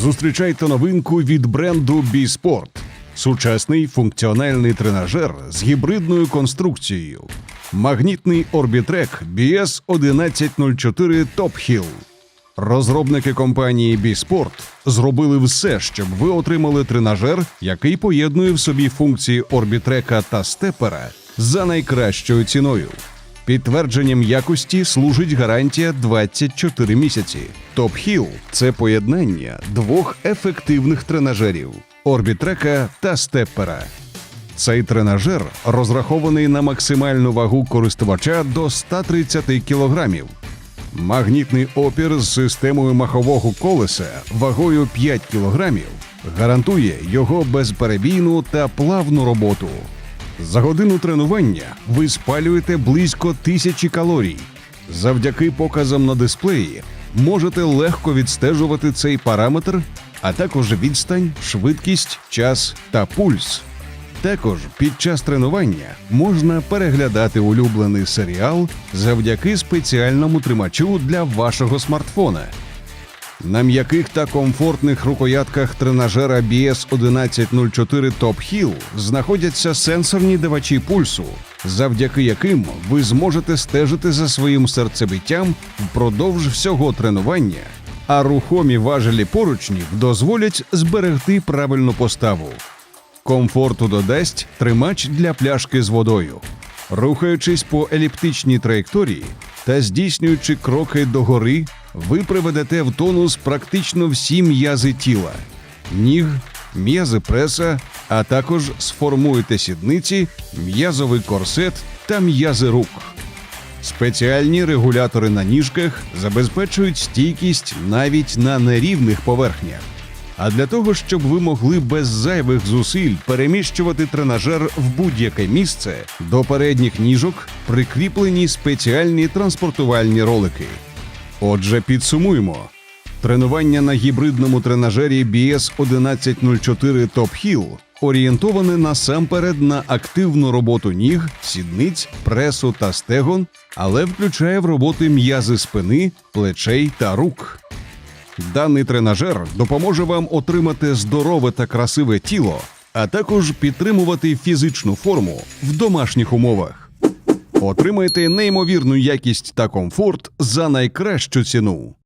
Зустрічайте новинку від бренду B-Sport. Сучасний функціональний тренажер з гібридною конструкцією. Магнітний орбітрек BS 1104 Top Hill. Розробники компанії B-Sport зробили все, щоб ви отримали тренажер, який поєднує в собі функції орбітрека та степера за найкращою ціною. Підтвердженням якості служить гарантія 24 місяці. Top Hill – це поєднання двох ефективних тренажерів орбітрека та степера. Цей тренажер розрахований на максимальну вагу користувача до 130 кілограмів. Магнітний опір з системою махового колеса вагою 5 кілограмів гарантує його безперебійну та плавну роботу. За годину тренування ви спалюєте близько тисячі калорій. Завдяки показам на дисплеї можете легко відстежувати цей параметр, а також відстань, швидкість, час та пульс. Також під час тренування можна переглядати улюблений серіал завдяки спеціальному тримачу для вашого смартфона. На м'яких та комфортних рукоятках тренажера BS 1104 Top Hill знаходяться сенсорні давачі пульсу, завдяки яким ви зможете стежити за своїм серцебиттям впродовж всього тренування, а рухомі важелі поручнів дозволять зберегти правильну поставу. Комфорту додасть тримач для пляшки з водою. Рухаючись по еліптичній траєкторії та здійснюючи кроки догори, ви приведете в тонус практично всі м'язи тіла, ніг, м'язи преса, а також сформуєте сідниці, м'язовий корсет та м'язи рук. Спеціальні регулятори на ніжках забезпечують стійкість навіть на нерівних поверхнях. А для того, щоб ви могли без зайвих зусиль переміщувати тренажер в будь-яке місце, до передніх ніжок прикріплені спеціальні транспортувальні ролики. Отже, підсумуємо. Тренування на гібридному тренажері BS 1104 Top Hill орієнтоване насамперед на активну роботу ніг, сідниць, пресу та стегон, але включає в роботи м'язи спини, плечей та рук. Даний тренажер допоможе вам отримати здорове та красиве тіло, а також підтримувати фізичну форму в домашніх умовах. Отримайте неймовірну якість та комфорт за найкращу ціну.